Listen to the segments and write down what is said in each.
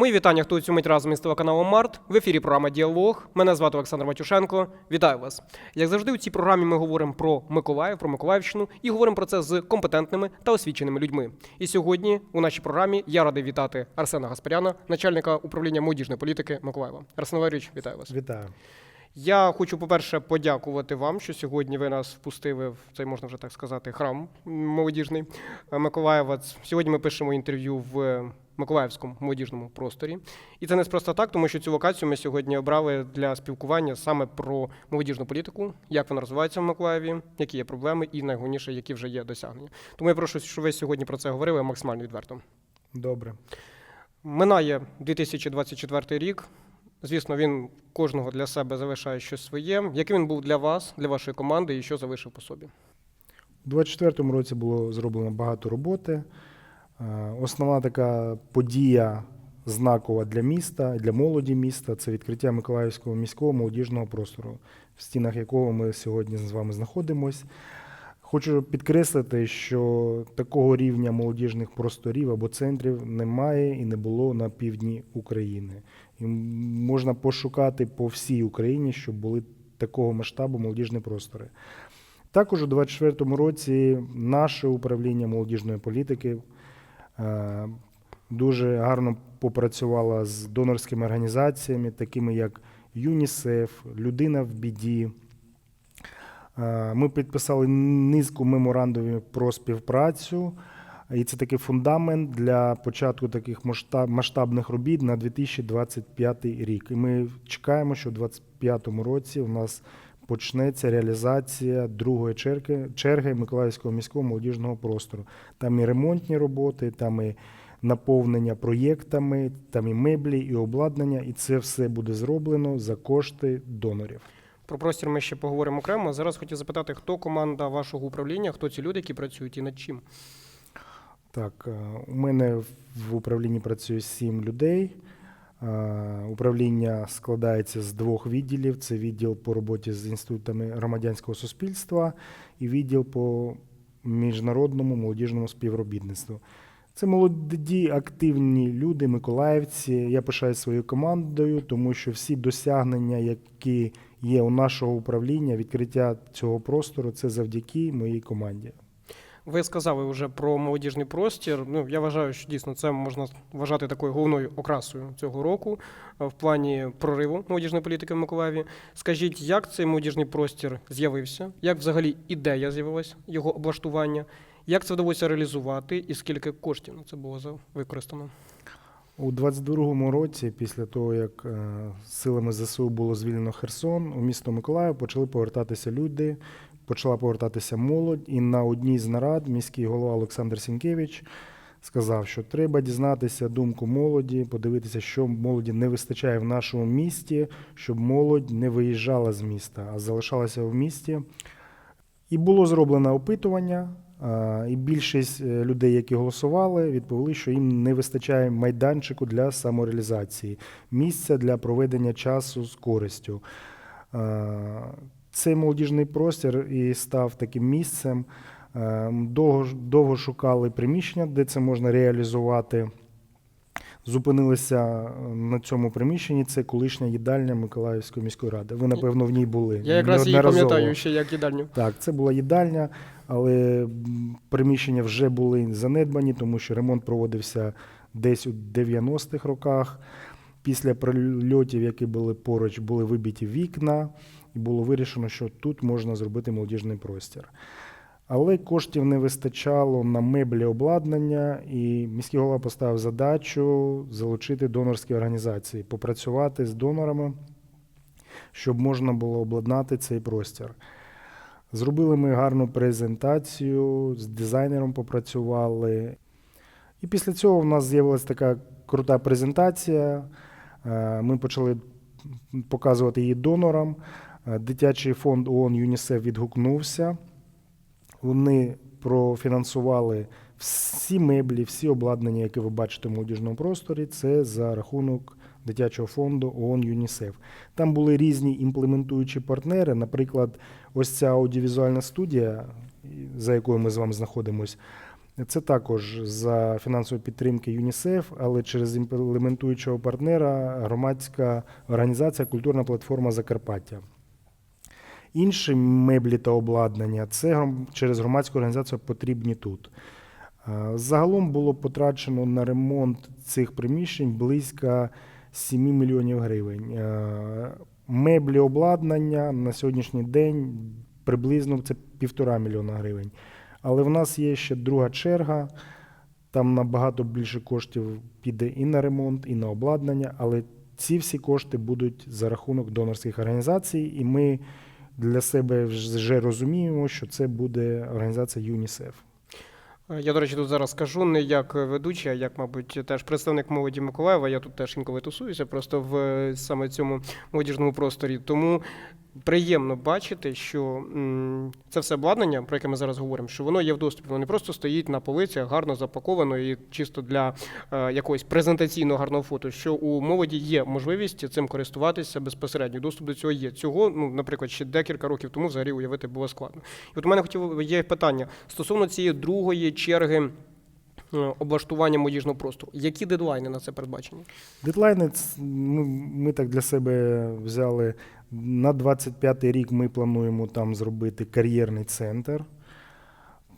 Мої вітання, хто цю мить разом із телеканалом Март. В ефірі програма Діалог. Мене звати Олександр Матюшенко. Вітаю вас. Як завжди, у цій програмі ми говоримо про Миколаїв, про Миколаївщину і говоримо про це з компетентними та освіченими людьми. І сьогодні у нашій програмі я радий вітати Арсена Гаспаряна, начальника управління молодіжної політики Миколаєва. Арсен Валерійович, вітаю вас. Вітаю. Я хочу, по-перше, подякувати вам, що сьогодні ви нас впустили в цей, можна вже так сказати, храм молодіжний е, Миколаєва. Сьогодні ми пишемо інтерв'ю в е, Миколаївському молодіжному просторі. І це не просто так, тому що цю локацію ми сьогодні обрали для спілкування саме про молодіжну політику, як вона розвивається в Миколаєві, які є проблеми і найголовніше, які вже є досягнення. Тому я прошу, щоб ви сьогодні про це говорили максимально відверто. Добре. Минає 2024 рік. Звісно, він кожного для себе залишає щось своє. Яким він був для вас, для вашої команди, і що залишив по собі? У 24-му році було зроблено багато роботи. Е, Основна така подія знакова для міста, для молоді міста це відкриття Миколаївського міського молодіжного простору, в стінах якого ми сьогодні з вами знаходимось. Хочу підкреслити, що такого рівня молодіжних просторів або центрів немає і не було на півдні України. І можна пошукати по всій Україні, щоб були такого масштабу молодіжні простори. Також у 2024 році наше управління молодіжної політики дуже гарно попрацювало з донорськими організаціями, такими як ЮНІСЕФ, Людина в біді. Е, Ми підписали низку меморандумів про співпрацю, і це такий фундамент для початку таких масштабних робіт на 2025 рік. І ми чекаємо, що у 2025 році у нас почнеться реалізація другої черги, черги Миколаївського міського молодіжного простору. Там і ремонтні роботи, там і наповнення проєктами, там і меблі, і обладнання, і це все буде зроблено за кошти донорів. Про простір ми ще поговоримо окремо. Зараз хотів запитати, хто команда вашого управління, хто ці люди, які працюють і над чим. Так, е, у мене в управлінні працює сім людей. Е, Управління складається з двох відділів: це відділ по роботі з інститутами громадянського суспільства і відділ по міжнародному молодіжному співробітництву. Це молоді, активні люди, миколаївці. Я пишаю своєю командою, тому що всі досягнення, які є у нашого управління, відкриття цього простору, це завдяки моїй команді. Ви сказали вже про молодіжний простір. Ну я вважаю, що дійсно це можна вважати такою головною окрасою цього року е, в плані прориву молодіжної політики в Миколаєві. Скажіть, як цей молодіжний простір з'явився? Як взагалі ідея з'явилась його облаштування? Як це вдалося реалізувати, і скільки коштів на це було використано? У 22-му році, після того як е, силами ЗСУ було звільнено Херсон, у місто Миколаїв почали повертатися люди, почала повертатися молодь. І на одній з нарад міський голова Олександр Сінкевич сказав, що треба дізнатися думку молоді, подивитися, що молоді не вистачає в нашому місті, щоб молодь не виїжджала з міста, а залишалася в місті. І було зроблено опитування, і більшість е, людей, які голосували, відповіли, що їм не вистачає майданчику для самореалізації, місця для проведення часу з користю. Цей молодіжний простір і став таким місцем. Е, Довго, довго шукали приміщення, де це можна реалізувати. Зупинилися е, на цьому приміщенні. Це колишня їдальня Миколаївської міської ради. Ви, напевно, в ній були. Я якраз її пам'ятаю ще як їдальню. Так, це була їдальня, але приміщення вже були занедбані, тому що ремонт проводився десь у 90-х роках. Після прильотів, які були поруч, були вибиті вікна, і було вирішено, що тут можна зробити молодіжний простір. Але коштів не вистачало на меблі обладнання, і міський голова поставив задачу залучити донорські організації, попрацювати з донорами, щоб можна було обладнати цей простір. Зробили ми гарну презентацію, з дизайнером попрацювали. І після цього в нас з'явилася така крута презентація. Е, Ми почали показувати її донорам. Е, Дитячий фонд ООН ЮНІСЕФ відгукнувся. Вони профінансували всі меблі, всі обладнання, які ви бачите в молодіжному просторі, це за рахунок дитячого фонду ООН ЮНІСЕФ. Там були різні імплементуючі партнери. Наприклад, ось ця аудіовізуальна студія, за якою ми з вами знаходимося, Це також за фінансової підтримки ЮНІСЕФ, але через імплементуючого партнера громадська організація Культурна платформа Закарпаття. Інші меблі та обладнання це через громадську організацію потрібні тут. Е, Загалом було потрачено на ремонт цих приміщень близько 7 мільйонів гривень. Е, Меблі обладнання на сьогоднішній день приблизно це півтора мільйона гривень. Але в нас є ще друга черга. Там набагато більше коштів піде і на ремонт, і на обладнання. Але ці всі кошти будуть за рахунок донорських організацій, і ми для себе вже розуміємо, що це буде організація ЮНІСЕФ. Е, Я, до речі, тут зараз скажу не як ведучий, а як, мабуть, теж представник молоді Миколаєва. Я тут теж інколи тусуюся, просто в е, саме цьому молодіжному просторі. Тому приємно бачити, що це все обладнання, про яке ми зараз говоримо, що воно є в доступі. Воно не просто стоїть на полицях, гарно запаковано і чисто для е, якогось презентаційного гарного фото. Що у молоді є можливість цим користуватися безпосередньо. Доступ до цього є. Цього, ну, наприклад, ще декілька років тому взагалі уявити було складно. І от у мене хотів є питання стосовно цієї другої черги. Е, Облаштування молодіжного простору. Які дедлайни на це передбачені? Дедлайни ми, ми так для себе взяли на 25-й рік. Ми плануємо там зробити кар'єрний центр.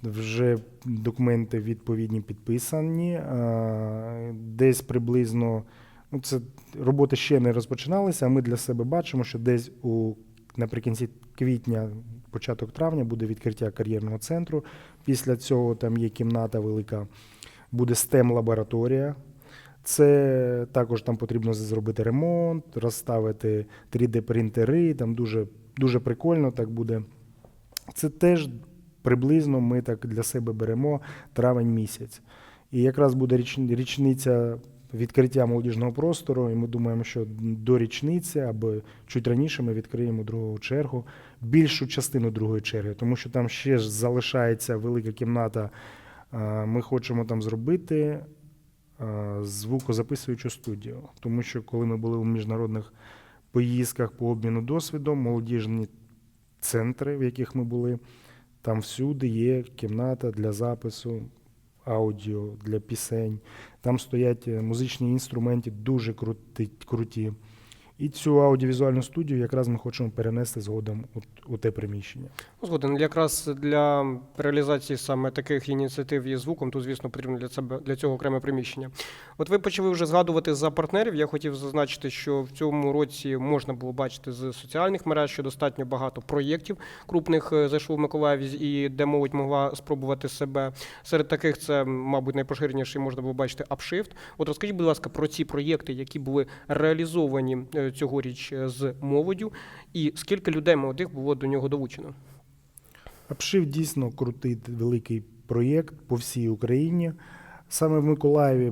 Вже документи відповідні підписані. Десь приблизно ну це роботи ще не розпочиналися. А ми для себе бачимо, що десь у наприкінці квітня, початок травня буде відкриття кар'єрного центру. Після цього там є кімната велика, буде stem лабораторія це також там потрібно зробити ремонт, розставити 3D-принтери, там дуже, дуже прикольно так буде. Це теж приблизно ми так для себе беремо травень місяць. І якраз буде річ- річниця відкриття молодіжного простору, і ми думаємо, що до річниці або чуть раніше ми відкриємо другу чергу, більшу частину другої черги, тому що там ще ж залишається велика кімната. А, Ми хочемо там зробити е, звукозаписуючу студію. Тому що коли ми були у міжнародних поїздках по обміну досвідом, молодіжні центри, в яких ми були, там всюди є кімната для запису аудіо, для пісень. Там стоять е, музичні інструменти дуже круті. І цю аудіовізуальну студію якраз ми хочемо перенести згодом у, у те приміщення. Ну, Згоден, якраз для реалізації саме таких ініціатив із звуком, то, звісно, потрібно для себе для цього окреме приміщення. От ви почали вже згадувати за партнерів. Я хотів зазначити, що в цьому році можна було бачити з соціальних мереж, що достатньо багато проєктів крупних е, зайшло в Миколаєві, і де молодь могла спробувати себе. Серед таких це, мабуть, найпоширеніший можна було бачити Upshift. От розкажіть, будь ласка, про ці проєкти, які були реалізовані е, цьогоріч е, з молоддю, і скільки людей молодих було до нього долучено. Обшив дійсно крутий великий проєкт по всій Україні. Саме в Миколаєві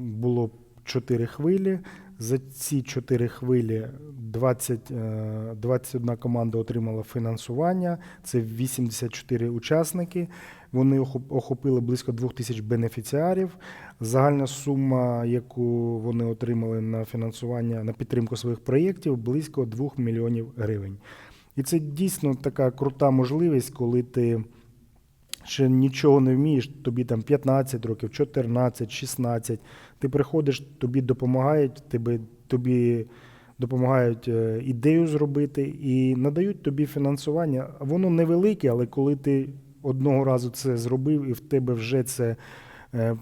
було чотири хвилі. За ці чотири хвилі 20, е, 21 команда отримала фінансування. Це 84 учасники. Вони охопили близько 2 тисяч бенефіціарів. Загальна сума, яку вони отримали на фінансування на підтримку своїх проєктів, близько 2 мільйонів гривень. І це дійсно така крута можливість, коли ти ще нічого не вмієш, тобі там 15 років, 14, 16. Ти приходиш, тобі допомагають, тебе, тобі допомагають е, ідею зробити і надають тобі фінансування. Воно невелике, але коли ти одного разу це зробив, і в тебе вже це е,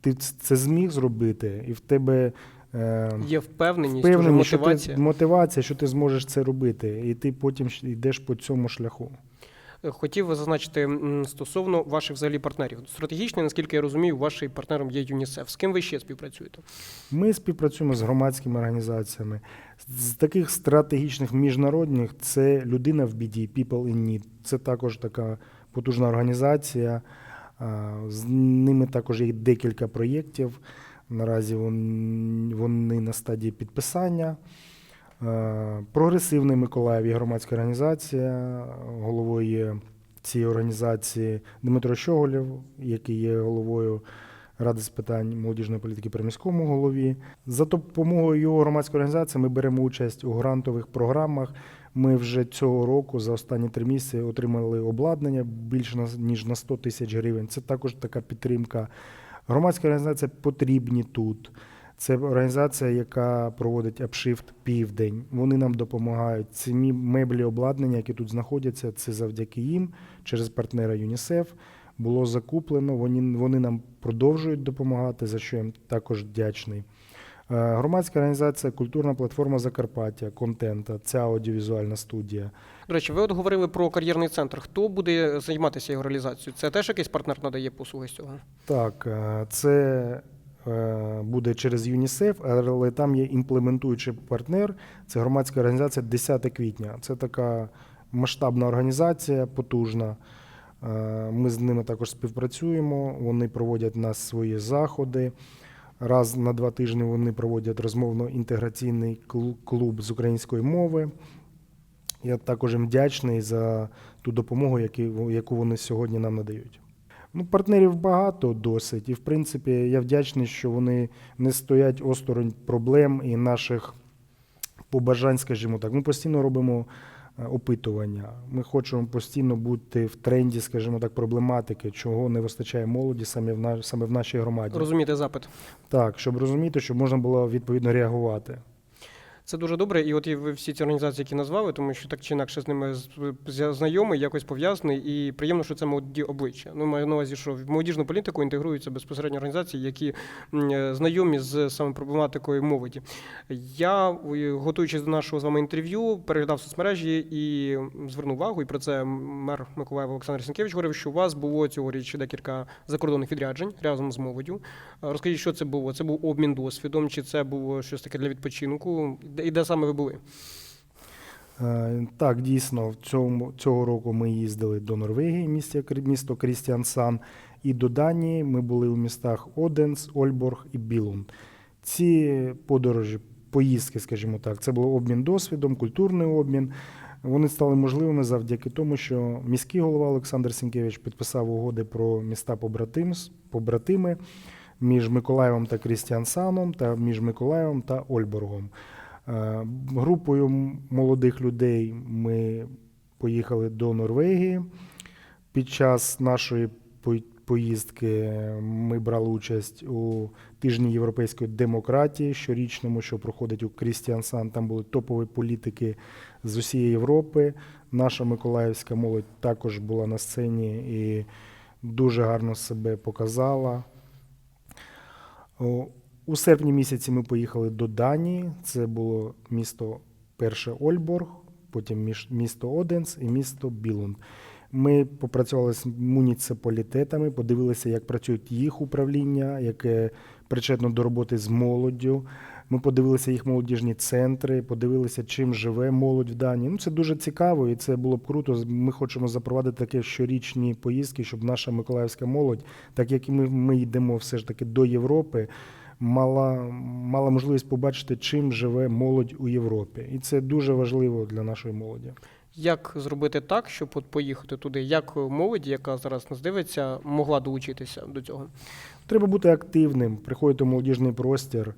ти це зміг зробити, і в тебе. е, Є впевненість, вже Впевнений, що мотивація. ти мотивація, що ти зможеш це робити, і ти потім йдеш по цьому шляху. Хотів зазначити стосовно ваших взагалі партнерів. Стратегічно, наскільки я розумію, вашим партнером є ЮНІСЕФ. З ким ви ще співпрацюєте? Ми співпрацюємо з громадськими організаціями. З таких стратегічних міжнародних це людина в біді, People in Need. Це також така потужна організація. З ними також є декілька проєктів. Наразі вони на стадії підписання. Е, Прогресивний Миколаїв є громадська організація. Головою цієї організації Дмитро Щоголєв, який є головою Ради з питань молодіжної політики при міському голові. За допомогою його громадської організації ми беремо участь у грантових програмах. Ми вже цього року за останні три місяці отримали обладнання більше ніж на 100 тисяч гривень. Це також така підтримка. Громадська організація потрібні тут. Це організація, яка проводить апшифт південь. Вони нам допомагають. Ці меблі обладнання, які тут знаходяться, це завдяки їм через партнера ЮНІСЕФ. Було закуплено. Вони, вони нам продовжують допомагати, за що я їм також вдячний. Е, Громадська організація Культурна платформа Закарпаття, контента, ця аудіовізуальна студія. До речі, ви от говорили про кар'єрний центр. Хто буде займатися його реалізацією? Це теж якийсь партнер надає послуги з цього? Так, е, це буде через ЮНІСЕФ, але там є імплементуючий партнер. Це громадська організація 10 квітня. Це така масштабна організація, потужна. Е, Ми з ними також співпрацюємо. Вони проводять нас свої заходи. Раз на два тижні вони проводять розмовно-інтеграційний клуб з української мови. Я також їм вдячний за ту допомогу, яку вони сьогодні нам надають. Ну, партнерів багато досить, і в принципі я вдячний, що вони не стоять осторонь проблем і наших побажань, скажімо так. Ми постійно робимо е, опитування. Ми хочемо постійно бути в тренді, скажімо так, проблематики, чого не вистачає молоді саме в наш, саме в нашій громаді. Розумієте запит. Так, щоб розуміти, щоб можна було відповідно реагувати. Це дуже добре. І от і ви всі ці організації, які назвали, тому що так чи інакше з ними знайомий, якось пов'язаний, і приємно, що це молоді обличчя. Ну, маю на увазі, що в молодіжну політику інтегруються безпосередньо організації, які е, знайомі з саме проблематикою молоді. Я, готуючись до нашого з вами інтерв'ю, переглядав соцмережі і звернув увагу, і про це мер Миколаєва Олександр Сінкевич говорив, що у вас було цьогоріч декілька закордонних відряджень разом з молоддю. Розкажіть, що це було? Це був обмін досвідом, чи це було щось таке для відпочинку? І де саме ви були? Е, Так, дійсно, цьому, цього року ми їздили до Норвегії, місто, місто Крістіансан, і до Данії ми були у містах Оденс, Ольборг і Білун. Ці подорожі, поїздки, скажімо так, це був обмін досвідом, культурний обмін. Вони стали можливими завдяки тому, що міський голова Олександр Сінкевич підписав угоди про міста побратими між Миколаєвом та Крістіансаном та між Миколаєвом та Ольборгом. Е, Групою молодих людей ми поїхали до Норвегії. Під час нашої поїздки ми брали участь у тижні європейської демократії щорічному, що проходить у Крістіансан. Там були топові політики з усієї Європи. Наша миколаївська молодь також була на сцені і дуже гарно себе показала. У серпні місяці ми поїхали до Данії. Це було місто перше Ольборг, потім місто Оденс і місто Білунд. Ми попрацювали з муніципалітетами, подивилися, як працюють їх управління, яке причетно до роботи з молоддю. Ми подивилися їх молодіжні центри, подивилися, чим живе молодь в Данії. Ну, це дуже цікаво, і це було б круто. Ми хочемо запровадити такі щорічні поїздки, щоб наша миколаївська молодь, так як і ми, ми йдемо все ж таки до Європи, мала, мала можливість побачити, чим живе молодь у Європі. І це дуже важливо для нашої молоді. Як зробити так, щоб от поїхати туди? Як молодь, яка зараз нас дивиться, могла долучитися до цього? Треба бути активним, приходити у молодіжний простір,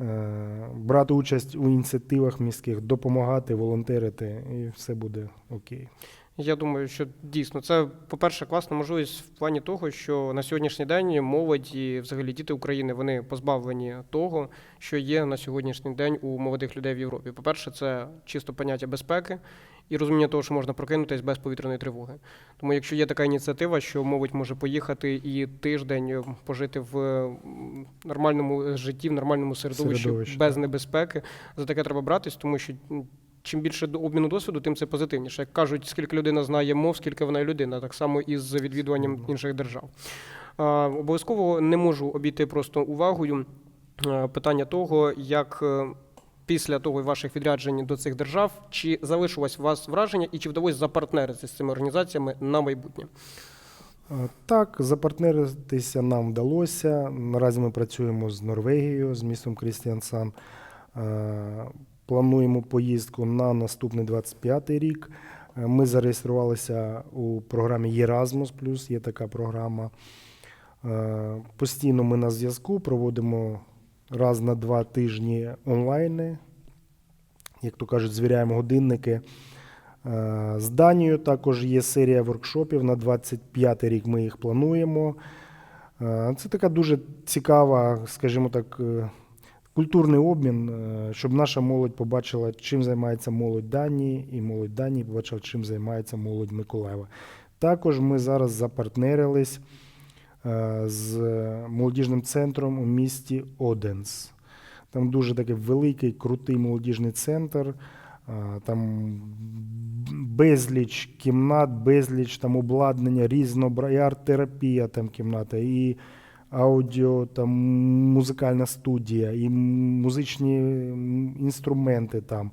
е, брати участь у ініціативах міських, допомагати, волонтерити, і все буде окей. Я думаю, що дійсно це, по-перше, класна можливість в плані того, що на сьогоднішній день молодь і взагалі діти України вони позбавлені того, що є на сьогоднішній день у молодих людей в Європі. По-перше, це чисто поняття безпеки і розуміння того, що можна прокинутись без повітряної тривоги. Тому, якщо є така ініціатива, що молодь може поїхати і тиждень е, пожити в нормальному житті, в нормальному середовищі, без небезпеки, за таке треба братись, тому що чим більше обміну досвіду, тим це позитивніше. Як кажуть, скільки людина знає мов, скільки вона людина, так само і з відвідуванням інших держав. Обов'язково не можу обійти просто увагою е, питання того, як е, після того ваших відряджень до цих держав, чи залишилось у вас враження і чи вдалося запартнеритися з цими організаціями на майбутнє? Е, Так, запартнеритися нам вдалося. Наразі ми працюємо з Норвегією, з містом Крістіансан. Плануємо поїздку на наступний 25-й рік. Е, Ми зареєструвалися у програмі Erasmus+, є така програма. Е, Постійно ми на зв'язку, проводимо раз на два тижні онлайни. як то кажуть, звіряємо годинники. Е, З Данією також є серія воркшопів. На 25 рік ми їх плануємо. Це така дуже цікава, скажімо так, культурний обмін, е, щоб наша молодь побачила, чим займається молодь Данії, і молодь Данії побачила, чим займається молодь Миколаєва. Також ми зараз запартнерились е, з молодіжним центром у місті Оденс. Там дуже такий великий, крутий молодіжний центр. Е, Там безліч кімнат, безліч там обладнання, різнобра, і арт-терапія там кімната, і аудіо, там музикальна студія, і музичні інструменти там,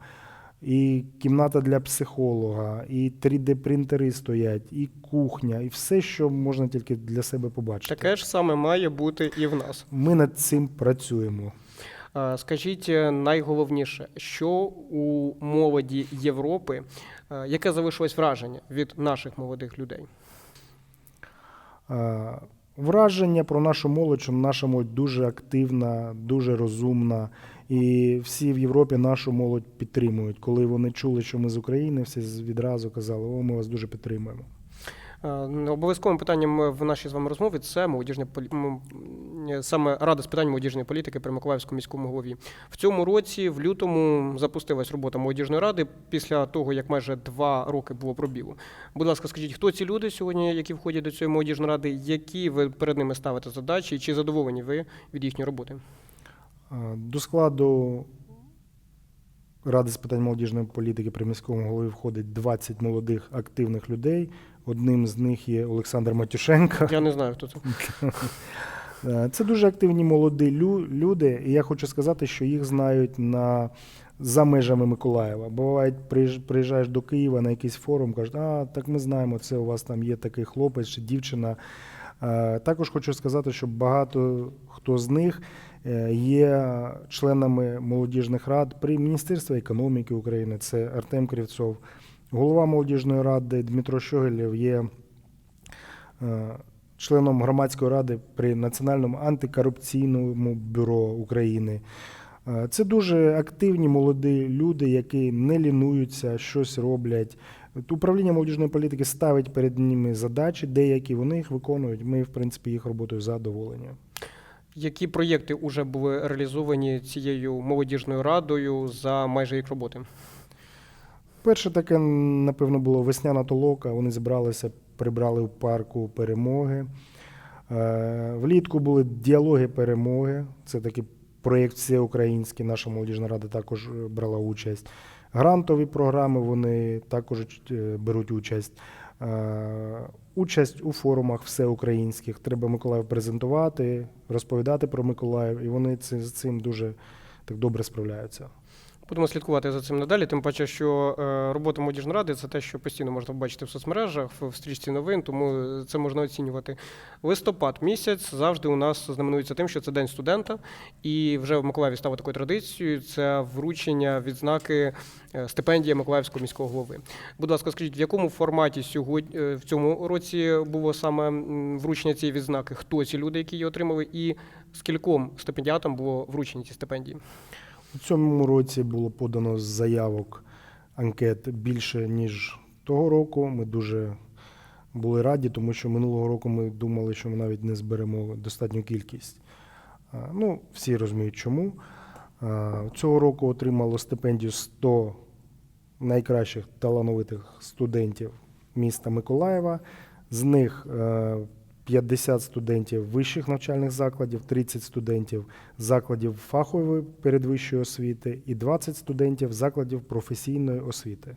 і кімната для психолога, і 3D-принтери стоять, і кухня, і все, що можна тільки для себе побачити. Таке ж саме має бути і в нас. Ми над цим працюємо. Скажіть е, найголовніше, що у молоді Європи, е, яке залишилось враження від наших молодих людей? Враження про нашу молодь, що наша молодь дуже активна, дуже розумна. І всі в Європі нашу молодь підтримують. Коли вони чули, що ми з України, всі відразу казали, о, ми вас дуже підтримуємо. Е, Обов'язковим питанням в нашій з вами розмові це молодіжна полі... е, саме рада з питань молодіжної політики при Миколаївському міському голові. В цьому році, в лютому, запустилась робота молодіжної ради після того, як майже два роки було пробілу. Будь ласка, скажіть, хто ці люди сьогодні, які входять до цієї молодіжної ради, які ви перед ними ставите задачі, і чи задоволені ви від їхньої роботи? Е, До складу Ради з питань молодіжної політики при міському голові входить 20 молодих активних людей. Одним з них є Олександр Матюшенко. Я не знаю, хто це. Е, Це дуже активні молоді люди, і я хочу сказати, що їх знають на за межами Миколаєва. Бувають, приїжджаєш до Києва на якийсь форум, кажуть, а так ми знаємо, це у вас там є такий хлопець чи дівчина. Е, Також хочу сказати, що багато хто з них е, є членами молодіжних рад при Міністерстві економіки України. Це Артем Кривцов, голова молодіжної ради Дмитро Щогелєв є е, членом громадської ради при Національному антикорупційному бюро України. Е, Це дуже активні молоді люди, які не лінуються, щось роблять. Управління молодіжної політики ставить перед ними задачі, деякі вони їх виконують. Ми, в принципі, їх роботою задоволені. Які проєкти вже були реалізовані цією молодіжною радою за майже рік роботи? Перше таке, напевно, було весняна толока. Вони зібралися, прибрали в парку перемоги. Е, Влітку були діалоги перемоги. Це такий проєкт всеукраїнський. Наша молодіжна рада також е, брала участь. Грантові програми вони також е, беруть участь. Участь у форумах всеукраїнських. Треба Миколаїв презентувати, розповідати про Миколаїв, і вони з цим дуже так добре справляються. Будемо слідкувати за цим надалі. Тим паче, що е, робота молодіжної ради це те, що постійно можна побачити в соцмережах, в стрічці новин, тому це можна оцінювати. Листопад місяць завжди у нас знаменується тим, що це день студента, і вже в Миколаєві стало такою традицією. Це вручення відзнаки е, стипендія Миколаївського міського голови. Будь ласка, скажіть, в якому форматі сьогодні е, в цьому році було саме вручення цієї відзнаки? Хто ці люди, які її отримали, і скільком стипендіатам було вручені ці стипендії? У цьому році було подано заявок анкет більше, ніж того року. Ми дуже були раді, тому що минулого року ми думали, що ми навіть не зберемо достатню кількість. Ну, всі розуміють, чому. Цього року отримало стипендію 100 найкращих талановитих студентів міста Миколаєва. З них е, 50 студентів вищих навчальних закладів, 30 студентів закладів фахової передвищої освіти і 20 студентів закладів професійної освіти.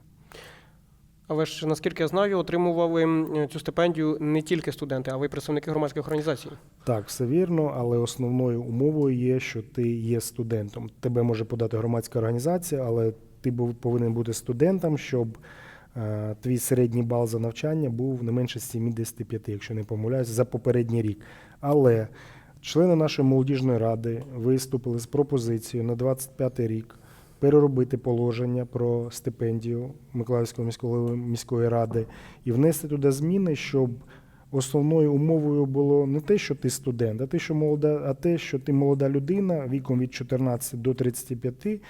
Але ж наскільки я знаю, отримували цю стипендію не тільки студенти, а й представники громадських організацій. Так, все вірно, але основною умовою є, що ти є студентом. Тебе може подати громадська організація, але ти був- повинен бути студентом, щоб твій середній бал за навчання був не менше 75, якщо не помиляюсь, за попередній рік. Але члени нашої молодіжної ради виступили з пропозицією на 25 рік переробити положення про стипендію Миколаївської міської, міської ради і внести туди зміни, щоб основною умовою було не те, що ти студент, а те, що молода, а те, що ти молода людина віком від 14 до 35,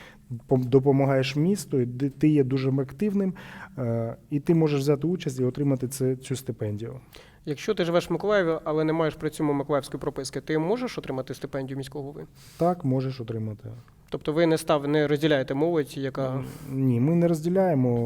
пом- допомагаєш місту, і ти є дуже активним, е, і ти можеш взяти участь і отримати це, цю стипендію. Якщо ти живеш в Миколаєві, але не маєш при цьому миколаївської прописки, ти можеш отримати стипендію міського голови? Так, можеш отримати. Тобто ви не став не розділяєте молодь, яка Ні, ми не розділяємо.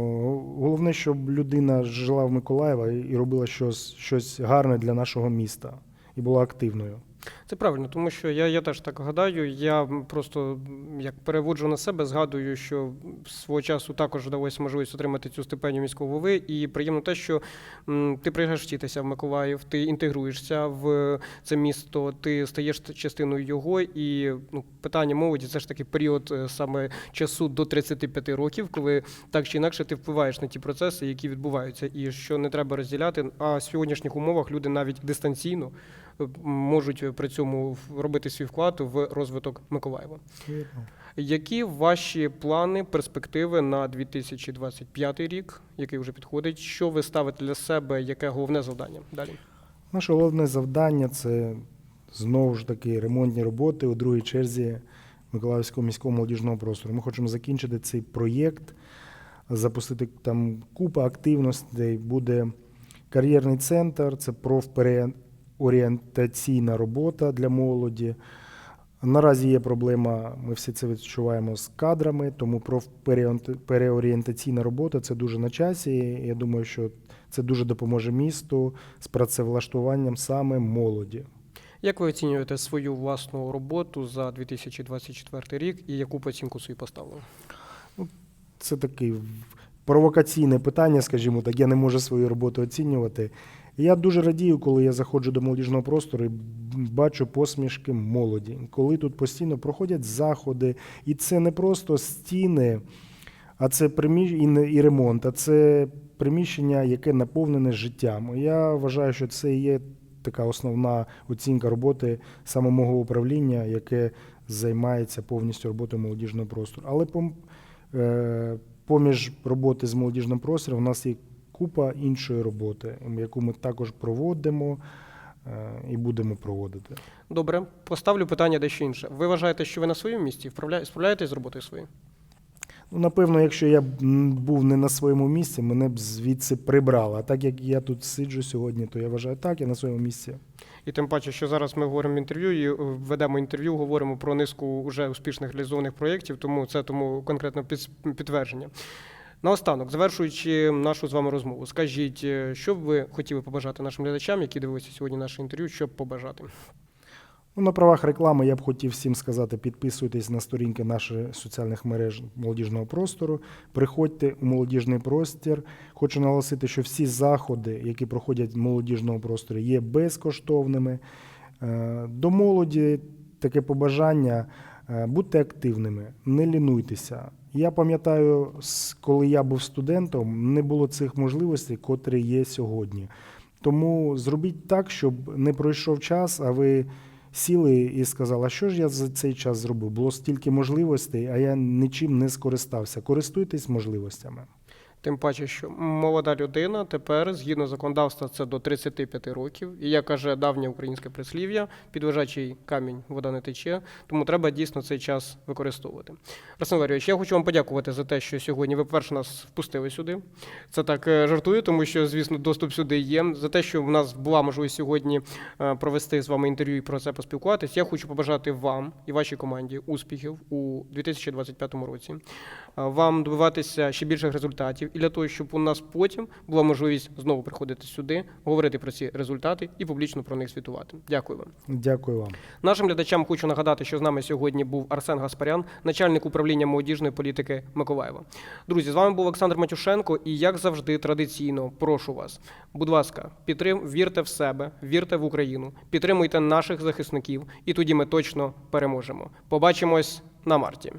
Головне, щоб людина жила в Миколаєві і робила щось, щось гарне для нашого міста і була активною. Це правильно, тому що я, я теж так гадаю. Я просто як переводжу на себе, згадую, що свого часу також вдалося можливість отримати цю стипендію міського голови. І приємно те, що м, ти приїжджаєш вчитися в Миколаїв, ти інтегруєшся в це місто, ти стаєш частиною його. І ну, питання молоді це ж таки період е, саме часу до 35 років, коли так чи інакше ти впливаєш на ті процеси, які відбуваються, і що не треба розділяти. А в сьогоднішніх умовах люди навіть дистанційно можуть при цьому робити свій вклад в розвиток Миколаєва. Які ваші плани, перспективи на 2025 рік, який вже підходить? Що ви ставите для себе? Яке головне завдання далі? Наше головне завдання це знову ж таки ремонтні роботи у другій черзі Миколаївського міського молодіжного простору. Ми хочемо закінчити цей проєкт, запустити там купа активностей. Буде кар'єрний центр, це профпереорієнтаційна робота для молоді. Наразі є проблема, ми всі це відчуваємо з кадрами, тому профпереорієнтаційна робота це дуже на часі. Я думаю, що це дуже допоможе місту з працевлаштуванням саме молоді. Як ви оцінюєте свою власну роботу за 2024 рік і яку оцінку собі поставили? Це таке провокаційне питання, скажімо так. Я не можу свою роботу оцінювати. Я дуже радію, коли я заходжу до молодіжного простору і бачу посмішки молоді, коли тут постійно проходять заходи, і це не просто стіни, а це приміщення і, ремонт, а це приміщення, яке наповнене життям. Я вважаю, що це є така основна оцінка роботи саме мого управління, яке займається повністю роботою молодіжного простору. Але е, поміж роботи з молодіжним простором у нас є купа іншої роботи, яку ми також проводимо е, і будемо проводити. Добре, поставлю питання дещо інше. Ви вважаєте, що ви на своєму місці справляєтесь з роботою своєю? Ну, напевно, якщо я б був не на своєму місці, мене б звідси прибрали. А так як я тут сиджу сьогодні, то я вважаю так, я на своєму місці. І тим паче, що зараз ми говоримо в інтерв'ю і е, ведемо інтерв'ю, говоримо про низку вже успішних реалізованих проєктів, тому це тому конкретно підтвердження. Наостанок, завершуючи нашу з вами розмову, скажіть, е, що б ви хотіли побажати нашим глядачам, які дивилися сьогодні наше інтерв'ю, що б побажати? Ну, на правах реклами я б хотів всім сказати: підписуйтесь на сторінки наших соціальних мереж молодіжного простору. Приходьте у молодіжний простір. Хочу наголосити, що всі заходи, які проходять в молодіжному просторі, є безкоштовними. Е, До молоді таке побажання. Е, Будьте активними, не лінуйтеся. Я пам'ятаю, коли я був студентом, не було цих можливостей, котрі є сьогодні. Тому зробіть так, щоб не пройшов час, а ви сіли і сказали, а що ж я за цей час зробив? Було стільки можливостей, а я нічим не скористався. Користуйтесь можливостями. Тим паче, що молода людина тепер, згідно законодавства, це до 35 років. І як каже давнє українське прислів'я, під камінь вода не тече, тому треба дійсно цей час використовувати. Арсен Валерійович, я хочу вам подякувати за те, що сьогодні ви перше нас впустили сюди. Це так е, жартую, тому що, звісно, доступ сюди є. За те, що в нас була можливість сьогодні е, провести з вами інтерв'ю і про це поспілкуватись. Я хочу побажати вам і вашій команді успіхів у 2025 році. Вам добиватися ще більших результатів і для того, щоб у нас потім була можливість знову приходити сюди, говорити про ці результати і публічно про них звітувати. Дякую вам. Дякую вам. Нашим глядачам хочу нагадати, що з нами сьогодні був Арсен Гаспарян, начальник управління молодіжної політики Миколаєва. Друзі, з вами був Олександр Матюшенко, і як завжди, традиційно прошу вас, будь ласка, підтрим, вірте в себе, вірте в Україну, підтримуйте наших захисників, і тоді ми точно переможемо. Побачимось на марті.